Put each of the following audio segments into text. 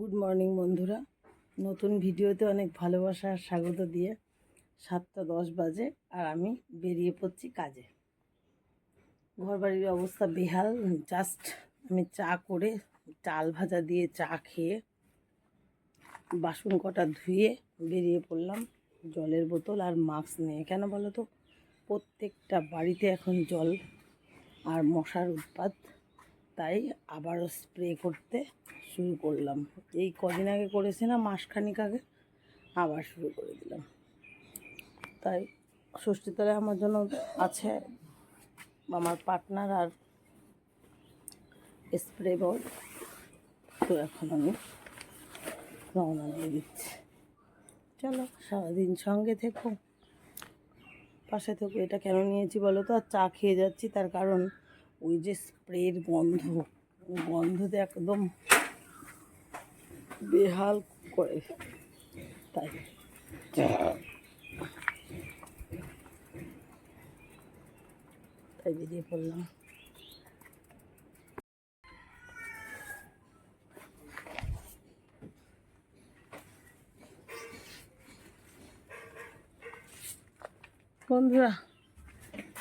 Good morning বন্ধুরা। নতুন ভিডিওতে অনেক ভালোবাসা আর স্বাগত দিয়ে সাতটা দশ বাজে আর আমি বেরিয়ে পড়ছি কাজে। ঘরবাড়ির অবস্থা বেহাল। জাস্ট আমি চা করে চাল ভাজা দিয়ে চা খেয়ে বাসন কটা ধুয়ে বেরিয়ে পড়লাম জলের বোতল আর মাস্ক নিয়ে। কেন বলো তো? প্রত্যেকটা বাড়িতে এখন জল আর মশার উৎপাত। তাই আবারও স্প্রে করতে শুরু করলাম। এই কদিন আগে করেছিলাম মাসখানিক আগে আবার শুরু করে দিলাম। তাই ষষ্ঠীতলায় আমার জন্য আছে আমার পার্টনার আর স্প্রে বল তো এখন আমি রওনা দিয়ে দিচ্ছি। চলো, সারাদিন সঙ্গে থেকো, পাশে থেকো। এটা কেন নিয়েছি বলো তো? আর চা খেয়ে যাচ্ছি, তার কারণ ওই যে স্প্রের গন্ধ গন্ধতে একদম বেহাল করে। তাই। তাই বেরিয়ে পড়লাম। বন্ধুরা,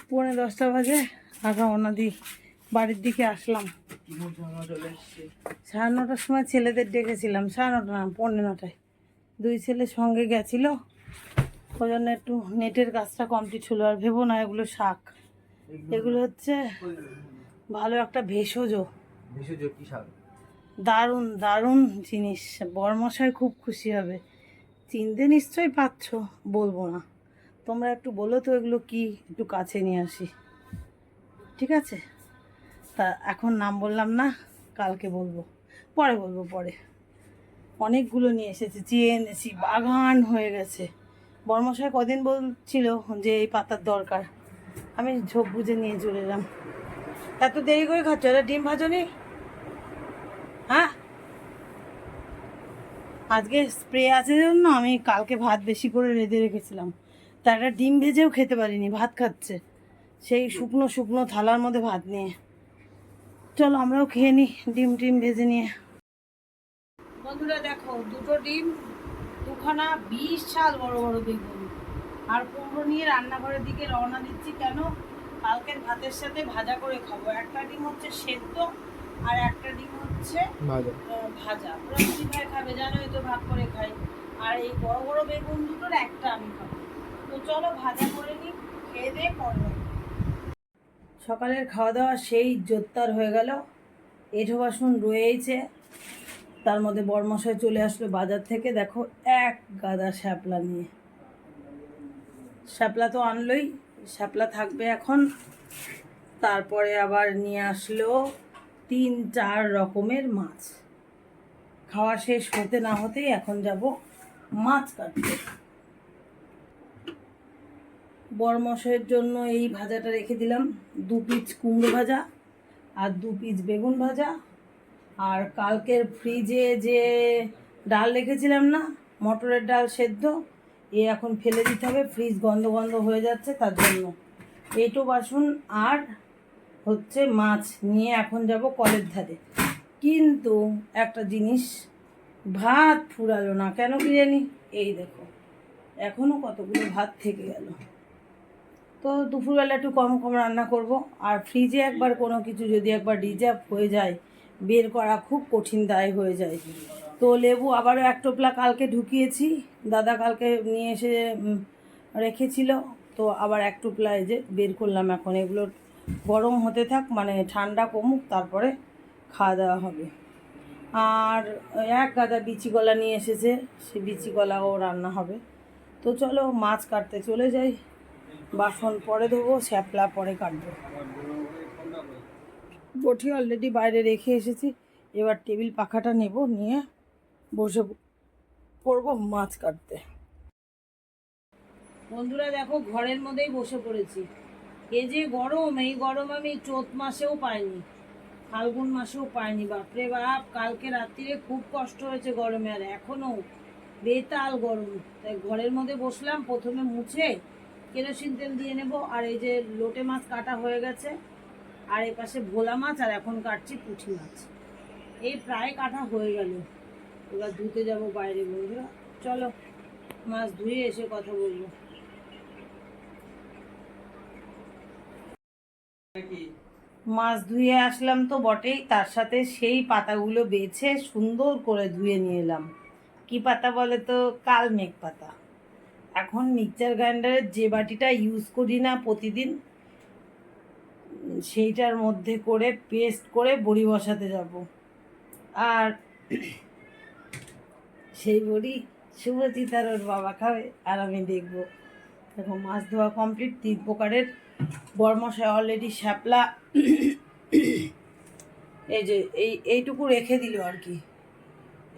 পৌনে দশটা বাজে। আগা ওনাদি বাড়ির দিকে আসলাম। সাড়ে নটার সময় ছেলেদের ডেকেছিলাম সাড়ে নটা না পৌনে নটায়। দুই ছেলে সঙ্গে গেছিল। ওই জন্য একটু নেটের কাজটা কমপ্লিট হলো আর ভেবো না এগুলো শাক। এগুলো হচ্ছে ভালো একটা ভেষজ। ভেষজ কি শাক? দারুণ দারুণ জিনিস। বরমশাই খুব খুশি হবে। চিনতে নিশ্চয়ই পাচ্ছ বলব না। তোমরা একটু বলো তো এগুলো কি একটু কাছে নিয়ে আসি। ঠিক আছে? তা এখন নাম বললাম না, কালকে বলব। পরে বলব, পরে। অনেকগুলো নিয়ে এসেছি, চেয়ে এনেছি, বাগান হয়ে গেছে। বর্মশাই কদিন বলছিল যে এই পাতার দরকার। আমি ঝোপ বুঝে নিয়ে চলে এলাম। এত দেরি করে খাচ্ছ? এটা ডিম ভাজনি হ্যাঁ? আজকে স্প্রে আছে জন্য আমি কালকে ভাত বেশি করে রেঁধে রেখেছিলাম। তা একটা ডিম ভেজেও খেতে পারিনি, ভাত খাচ্ছে। সেই শুকনো শুকনো থালার মধ্যে ভাত নিয়ে। চলো আমরাও খেয়ে নিই ডিম টিম ভেজে নিয়ে। বন্ধুরা দেখো দুটো ডিম দুখানা বিশাল বড় বড় বেগুন। আর কুমড়ো নিয়ে রান্নাঘরের দিকে রওনা দিচ্ছি কেন? কালকের ভাতের সাথে ভাজা করে খাব। একটা ডিম হচ্ছে সেদ্ধ আর একটা ডিম হচ্ছে ভাজা। ভাজা। ভাই খাবে? জানোই তো ভাগ করে খাই। আর এই বড় বড় বেগুন দুটোর একটা আমি খাব। তো চলো ভাজা করে নিই খেয়ে দিয়ে পরে। সকালের খাওয়া দাওয়া সেই জোরদার হয়ে গেল। এঁঠো বাসন রয়েছে তার মধ্যে বরমশাই চলে আসলো বাজার থেকে। দেখো, এক গাদা শ্যাপলা নিয়ে। শ্যাপলা তো আনলোই, শ্যাপলা থাকবে এখন। তারপরে আবার নিয়ে আসলো তিন, চার রকমের মাছ। খাওয়া শেষ হতে না হতেই এখন যাব মাছ কাটতে। বরমশের জন্য এই ভাজাটা রেখে দিলাম। দু পিস কুমড়ো ভাজা আর দু পিস বেগুন ভাজা। আর কালকের ফ্রিজে যে ডাল রেখেছিলাম না, মটরের ডাল সেদ্ধ, এ এখন ফেলে দিতে হবে। ফ্রিজ গন্ধ গন্ধ হয়ে যাচ্ছে তার জন্য। এইটো বাসন আর হচ্ছে মাছ নিয়ে এখন যাব কলের ধারে। কিন্তু একটা জিনিস ভাত ফুরালো না। কেন কি জানি? এই দেখো এখনও কতগুলো ভাত থেকে গেল। তো দুপুরবেলা একটু কম কম রান্না করব। আর ফ্রিজে একবার কোনো কিছু যদি একবার রিজার্ভ হয়ে যায়, বের করা খুব কঠিন দায় হয়ে যায়। তো লেবু আবারও এক টোপলা কালকে ঢুকিয়েছি, দাদা কালকে নিয়ে এসে রেখেছিল। তো আবার এক টোপলা এই যে বের করলাম এখন। এগুলো গরম হতে থাক মানে ঠান্ডা কমুক, তারপরে খাওয়া দাওয়া হবে। আর এক গাদা বিচি কলা নিয়ে এসেছে, সে বিচি কলাও রান্না হবে। তো চলো মাছ কাটতে চলে যাই। বাসন পরে ধোবো, শ্যাপলা পরে কাটবো। বটি অলরেডি বাইরে রেখে এসেছি। এবার টেবিল পাখাটা নেব, নিয়ে বসে পড়ব মাছ কাটতে। বন্ধুরা, দেখো, ঘরের মধ্যেই বসে পড়েছি। এ যে গরম, এই গরম আমি চোত মাসেও পাইনি, ফাল্গুন মাসেও পাইনি। বাপরে বাপ, কালকে রাত্রিরে খুব কষ্ট হয়েছে গরমে, আর এখনও বেতাল গরম। তাই ঘরের মধ্যে বসলাম, প্রথমে মুছে কেরোসিন তেল দিয়ে নেব, আর এই যে লোটে মাছ কাটা হয়ে গেছে, আর এই পাশে ভোলা মাছ আর এখন কাটছি পুঁটি মাছ। এই প্রায় কাটা হয়ে গেল। এবার ধুতে যাব বাইরে বন্ধুরা। চলো, মাছ ধুয়ে এসে কথা বলব। মাছ ধুয়ে আসলাম তো বটেই, তার সাথে সেই পাতাগুলো বেছে সুন্দর করে ধুয়ে নিয়ে এলাম। কি পাতা বলে তো কালমেঘ পাতা। এখন মিক্সার গ্রাইন্ডারের যে বাটিটা ইউজ করি না প্রতিদিন সেইটার মধ্যে করে পেস্ট করে বড়ি বসাতে যাব। আর সেই বড়ি শুভজিৎ আর ওর বাবা খাবে, আর আমি দেখব। দেখো, মাছ ধোয়া কমপ্লিট তিন প্রকারের। বরমশাই অলরেডি শ্যাপলা এই যে, এই, এইটুকু রেখে দিল আর কি।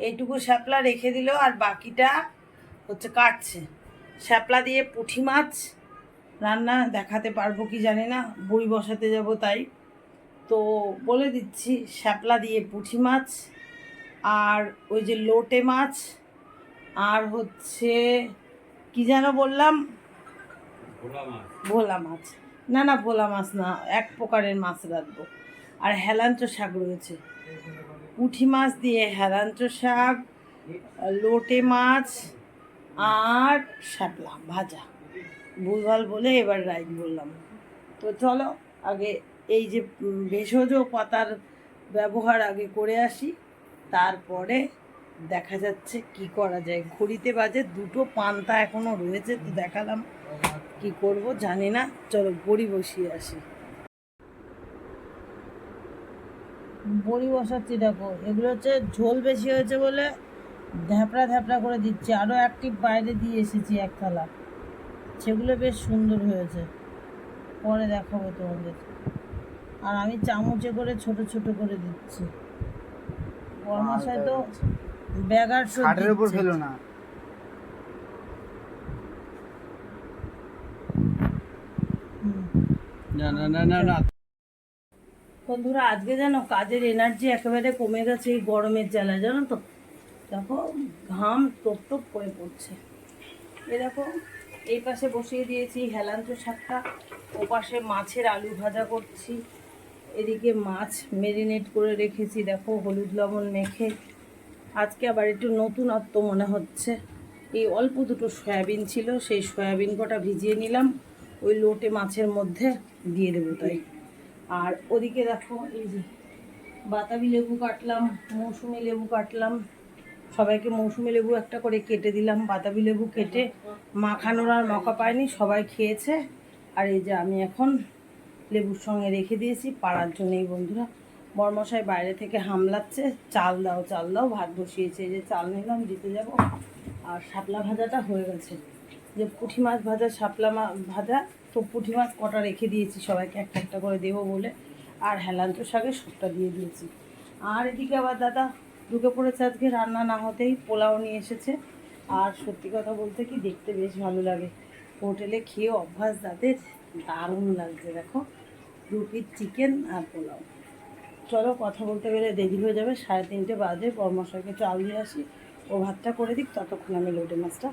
এইটুকু শ্যাপলা রেখে দিল, আর বাকিটা হচ্ছে কাটছে। শ্যাপলা দিয়ে পুঁটি মাছ রান্না দেখাতে পারব কি জানি না বই বসাতে যাব তাই। তো বলে দিচ্ছি শ্যাপলা দিয়ে পুঁটি মাছ আর ওই যে লোটে মাছ আর হচ্ছে কি যেন বললাম? ভোলা মাছ। না না ভোলা মাছ না এক প্রকারের মাছ রাখব আর হেলাঞ্চ শাক রয়েছে। পুঁটি মাছ দিয়ে হেলাঞ্চ শাক লোটে মাছ আর শাপলা ভাজা। ভুলভাল বলে এবার রাইট বললাম। তো চলো, আগে এই যে ভেষজ পাতার ব্যবহার আগে করে আসি। তারপরে দেখা যাচ্ছে কি করা যায়। ঘড়িতে বাজে দুটো, পান্তা এখনও রয়েছে, তো দেখালাম কি করব, জানি না। চলো, বড়ি বসিয়ে আসি। বড়ি বসাচ্ছি, দেখো, এগুলো হচ্ছে ঝোল বেশি হয়েছে বলে ধ্যাপড়া ধ্যাপড়া করে দিচ্ছি। আরও একটি বাইরে দিয়ে এসেছি এক থালা সেগুলো বেশ সুন্দর হয়েছে। পরে দেখাবো তোমাদের। আর আমি চামচে করে ছোট ছোট করে দিচ্ছি। বরমাসায় তো ব্যাগার খাটের উপর ফেলো না। না না না না না। বন্ধুরা আজকে জানো কাজের এনার্জি একেবারে কমে গেছে এই গরমের জ্বালায় জানো তো? দেখো, ঘাম টপ টপ করে পড়ছে। এ দেখো, এই পাশে বসিয়ে দিয়েছি হেলান্ত শাকটা, ও পাশে মাছের আলু ভাজা করছি। এদিকে মাছ মেরিনেট করে রেখেছি, দেখো, হলুদ লবণ মেখে। আজকে আবার একটু নতুনত্ব মনে হচ্ছে। এই অল্প দুটো সয়াবিন ছিল, সেই সয়াবিন কটা ভিজিয়ে নিলাম। ওই লোটে মাছের মধ্যে দিয়ে দেবো তাই। আর ওদিকে দেখো, এই যে বাতাবি লেবু কাটলাম, মৌসুমি লেবু কাটলাম। সবাইকে মৌসুমি লেবু একটা করে কেটে দিলাম বাতাবি লেবু কেটে মাখানোর আর মকা পায়নি সবাই খেয়েছে। আর এই যে আমি এখন লেবুর সঙ্গে রেখে দিয়েছি, পাড়ার জন্য এই বন্ধুরা। বরমশাই বাইরে থেকে হামলাচ্ছে, চাল দাও চাল দাও, ভাত বসিয়েছে যে চাল নিলাম, দিতে যাব। আর শাপলা ভাজাটা হয়ে গেছে। যে পুঁটি মাছ ভাজা, শাপলা ভাজা, তো পুঁটি মাছ কটা রেখে দিয়েছি, সবাইকে একটা একটা করে দেবো বলে। আর হেলাঞ্চ শাকের সবটা দিয়ে দিয়েছি। আর এদিকে আবার দাদা ঢুকে পড়েছে আজকে রান্না না হতেই পোলাও নিয়ে এসেছে। আর সত্যি কথা বলতে কি দেখতে বেশ ভালো লাগে। হোটেলে খেয়ে অভ্যাস তাদের দারুণ লাগছে দেখো। দু চিকেন আর পোলাও। চলো কথা বলতে গেলে দেরি হয়ে যাবে, সাড়ে তিনটে বাজে পরমশাইকে চাল দিয়ে আসি। ও ভাতটা করে দিক, ততক্ষণ আমি লোটে মাছটা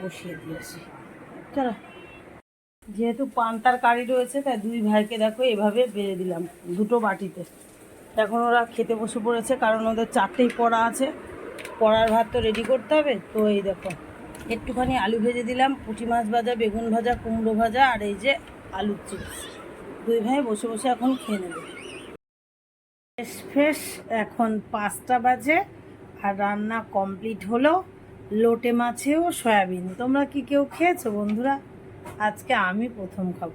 বসিয়ে দিয়ে আসি। চলো। যেহেতু পান্তার কারি রয়েছে, তাই দুই ভাইকে দেখো, এভাবে বেড়ে দিলাম দুটো বাটিতে। এখন ওরা খেতে বসে পড়েছে, কারণ ওদের চারটেই পড়া আছে। পড়ার ভাত তো রেডি করতে হবে। তো এই দেখো, একটুখানি আলু ভেজে দিলাম, পুঁটি মাছ ভাজা, বেগুন ভাজা, কুমড়ো ভাজা, আর এই যে আলুর চিপস। দুই ভাই বসে বসে এখন খেয়ে নেবে। ফ্রেশ ফ্রেশ, এখন পাঁচটা বাজে, আর রান্না কমপ্লিট হলো। লোটে মাছেও সয়াবিন। তোমরা কি কেউ খেয়েছো বন্ধুরা? আজকে আমি প্রথম খাব।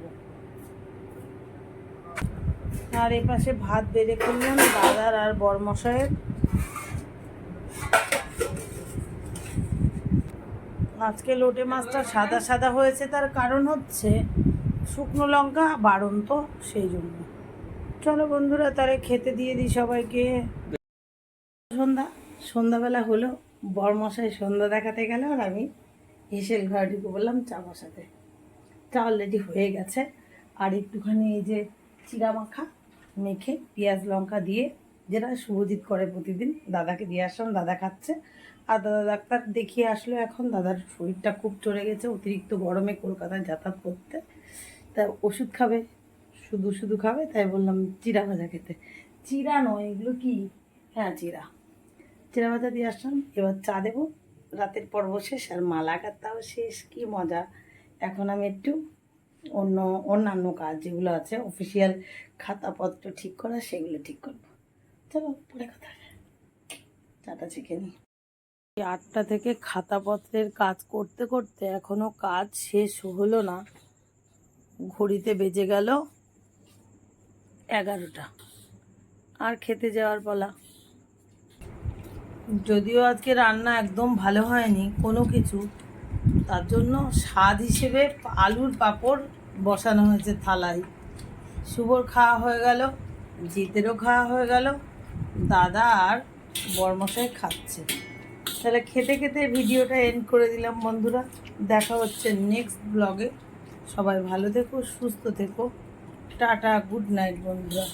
আর এই পাশে ভাত বেড়ে করলাম, দাদার আর বরমশাইয়ের। আজকে লোটে মাছটা সাদা সাদা হয়েছে, তার কারণ হচ্ছে শুকনো লঙ্কা বারণ তো সেই জন্য। চলো বন্ধুরা তারে খেতে দিয়ে দিই সবাইকে। সন্ধ্যা, সন্ধ্যাবেলা হলো, বরমশাই সন্ধ্যা দেখাতে গেল আর আমি হেসেল ঘরে ঢুকে বললাম চা বসাতে। চা অলরেডি হয়ে গেছে, আর একটুখানি এই যে চিরা মাখা মেখে পেঁয়াজ, লঙ্কা দিয়ে যেটা শুভজিৎ করে প্রতিদিন, দাদাকে দিয়ে আসলাম, দাদা খাচ্ছে। আর দাদা ডাক্তার দেখিয়ে আসলো এখন, দাদার শরীরটা খুব চড়ে গেছে, অতিরিক্ত গরমে কলকাতায় যাতায়াত করতে। তা ওষুধ খাবে, শুধু শুধু খাবে, তাই বললাম চিরা ভাজা খেতে। চিরা নয়, এগুলো কি? হ্যাঁ চিরা চিরা ভাজা দিয়ে আসলাম, এবার চা দেবো। রাতের পর্ব শেষ, আর মালা কাটাও শেষ, কি মজা। এখন আমি একটু অন্য, অন্যান্য কাজ যেগুলো আছে অফিসিয়াল খাতাপত্র ঠিক করা, সেগুলো ঠিক করব। চলো, পরে কথা চেখে নিই আটটা থেকে খাতাপত্রের কাজ করতে করতে এখনও কাজ শেষ হলো না। ঘড়িতে বেজে গেল এগারোটা। আর খেতে যাওয়ার পালা। যদিও আজকে রান্না একদম ভালো হয়নি, কোনো কিছু তার জন্য স্বাদ হিসেবে আলুর পাঁপড় বসানো হয়েছে থালায়। শুভর খাওয়া হয়ে গেল, জিতেরও খাওয়া হয়ে গেল, দাদা আর বরমশাই খাচ্ছে। তাহলে খেতে খেতে ভিডিওটা এন্ড করে দিলাম বন্ধুরা। দেখা হচ্ছে নেক্সট ব্লগে সবাই ভালো থেকো, সুস্থ থেকো। টাটা গুড নাইট বন্ধুরা।